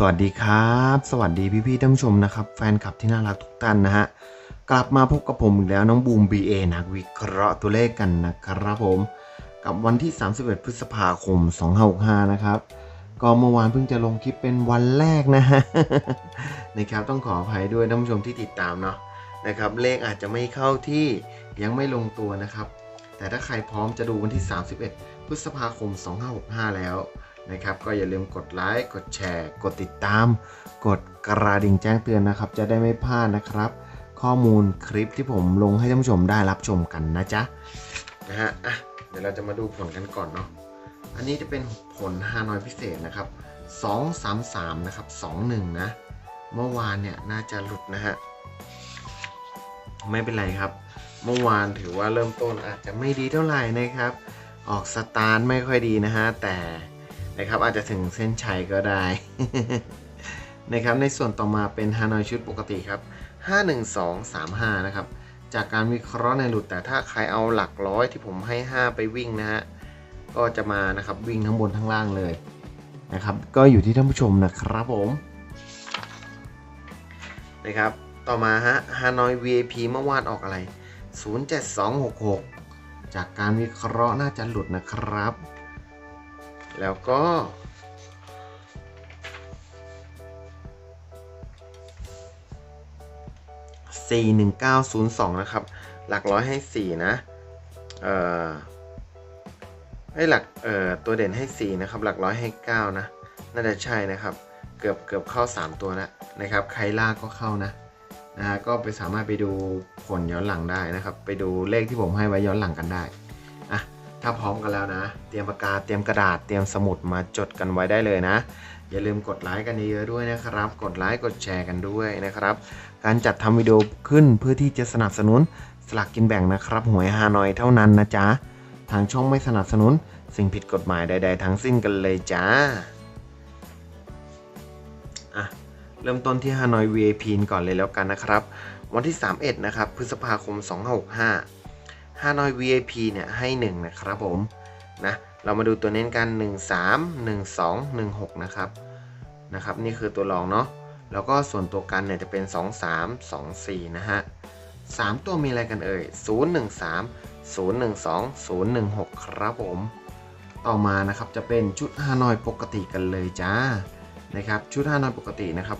สวัสดีครับ สวัสดีพี่ๆท่านผู้ชมนะครับ แฟนคลับที่น่ารักทุกท่านนะฮะ กลับมาพบกับผมอีกแล้วน้องบูม BA นักวิเคราะห์ตัวเลขกันนะครับผม กับวันที่ 31 พฤษภาคม 2565 นะครับ ก็เมื่อวานเพิ่งจะลงคลิปเป็นวันแรกนะฮะนะครับต้องขออภัยด้วยท่านผู้ชมที่ติดตามเนาะนะครับเลขอาจจะไม่เข้าที่ยังไม่ลงตัวนะครับ แต่ถ้าใครพร้อมจะดูวันที่ 31 พฤษภาคม 2565 แล้ว นะครับ ก็อย่าลืมกดไลค์ กดแชร์ กดติดตาม กดกระดิ่งแจ้งเตือนนะครับ จะได้ไม่พลาดนะครับ ข้อมูลคลิปที่ผมลงให้ท่านผู้ชมได้รับชมกันนะจ๊ะนะฮะอะเดี๋ยวเราจะมาดูผลกันก่อนเนาะอันนี้จะเป็นผลฮานอยพิเศษนะครับ233นะครับ21 นะ เมื่อวานเนี่ยน่าจะหลุดนะฮะไม่เป็นไรครับ เมื่อวานถือว่าเริ่มต้นอาจจะไม่ดีเท่าไหร่นะครับ ออกสตาร์ทไม่ค่อยดีนะฮะแต่ นะครับ อาจจะถึงเส้นชัยก็ได้นะครับในส่วนต่อมาเป็นฮานอยชุดปกติครับ 51235 นะครับ จากการวิเคราะห์ในหลุดแต่ถ้าใครเอาหลักร้อยที่ผมให้ 5 ไปวิ่งนะฮะก็จะมานะครับวิ่งทั้งบนทั้งล่างเลยนะครับ ก็อยู่ที่ท่านผู้ชมนะครับผมนะครับต่อมาฮะฮานอย VIP เมื่อวานออกอะไร 07266 จากการวิเคราะห์น่าจะหลุดนะครับ แล้วก็ 41902 นะครับ หลักร้อยให้ 4 นะ เอ่อให้หลัก เอ่อ ตัวเด่นให้ 4 นะครับ หลักร้อยให้ 9 นะ น่าจะใช่นะครับ เกือบเกือบเข้า 3 ตัวแล้วนะครับ ใครล่าก็เข้านะ นะ ก็ไปสามารถไปดูผลย้อนหลังได้นะครับ ไปดูเลขที่ผมให้ไว้ย้อนหลังกันได้ ถ้าพร้อมกันแล้วนะ เตรียมปากกา เตรียมกระดาษ เตรียมสมุดมาจดกันไว้ได้เลยนะ อย่าลืมกดไลค์กันเยอะๆด้วยนะครับ กดไลค์ กดแชร์กันด้วยนะครับ การจัดทำวิดีโอขึ้นเพื่อที่จะสนับสนุนสลากกินแบ่งนะครับ หวยฮานอยเท่านั้นนะจ๊ะ ทางช่องไม่สนับสนุน สิ่งผิดกฎหมายใด ๆ ทั้งสิ้นกันเลยจ้า อะ เริ่มต้นที่ฮานอย VIP ก่อนเลยแล้วกันนะครับ วันที่ 31 นะครับ พฤษภาคม2565 ฮานอย VIP เนี่ยให้ 1 นะครับผมนะเรามาดูตัวเน้นกัน 1 3 1 2 1 6 นะครับนะครับ นี่คือตัวรองเนาะแล้วก็ส่วนตัวกันเนี่ยจะเป็น 2 3 2 4 นะฮะ 3 ตัวมีอะไรกันเอ่ย 0 1 3 0 1 2 0 1 6 ครับผม ต่อมานะครับจะเป็นชุดฮานอยปกติกันเลยจ้านะครับชุดฮานอยปกตินะครับ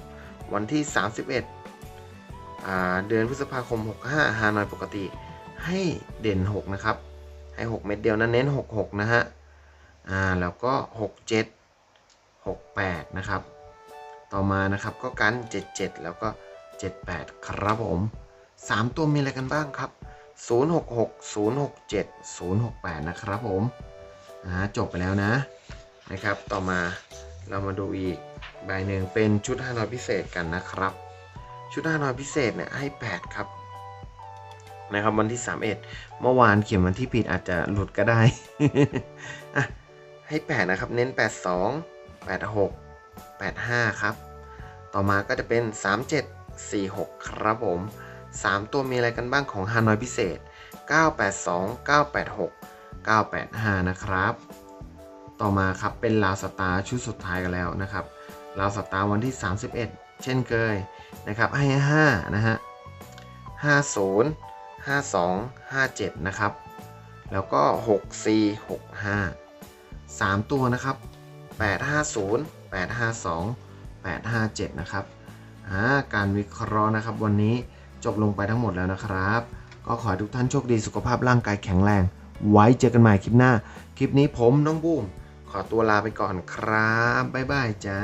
วันที่ 31อ่าเดือนพฤษภาคม 65ฮานอยปกติ ให้เด่น 6 นะครับ ให้ 6 เม็ดเดียวนะเน้น 66 นะฮะ อ่า แล้วก็ 67 68 นะครับ ต่อมานะครับก็กัน 77 แล้วก็ 78 ครับผม 3 ตัวมีอะไรกันบ้างครับ 066 067 068 นะครับผม อ่า จบไปแล้วนะ นะครับ ต่อมาเรามาดูอีกใบหนึ่งเป็นชุดฮานอยพิเศษกันนะครับ ชุดฮานอยพิเศษเนี่ยให้ 8 ครับ นะครับ วันที่ 31 เมื่อวานเขียนวันที่ผิดอาจจะหลุดก็ได้อะให้ 8 นะครับ เน้น 82 86 85 ครับ ต่อมาก็จะเป็น 37 46 ครับผม 3 ตัวมีอะไรกันบ้างของฮานอยพิเศษ 982 986 985 นะครับ ต่อมาครับเป็นลาวสตาร์ชุดสุดท้ายกันแล้วนะครับลาวสตาร์วันที่ 31 เช่นเคยนะครับให้ 5 นะฮะ 50 52 57 นะครับ แล้วก็ 64 65 3 ตัวนะครับ 850 852 857 นะครับาการวิเคราะห์นะครับ วันนี้จบลงไปทั้งหมดแล้วนะครับ ก็ขอให้ทุกท่านโชคดีสุขภาพร่างกายแข็งแรง ไว้เจอกันใหม่คลิปหน้า คลิปนี้ผมน้องบูม ขอตัวลาไปก่อนครับ บ๊ายบายจ้า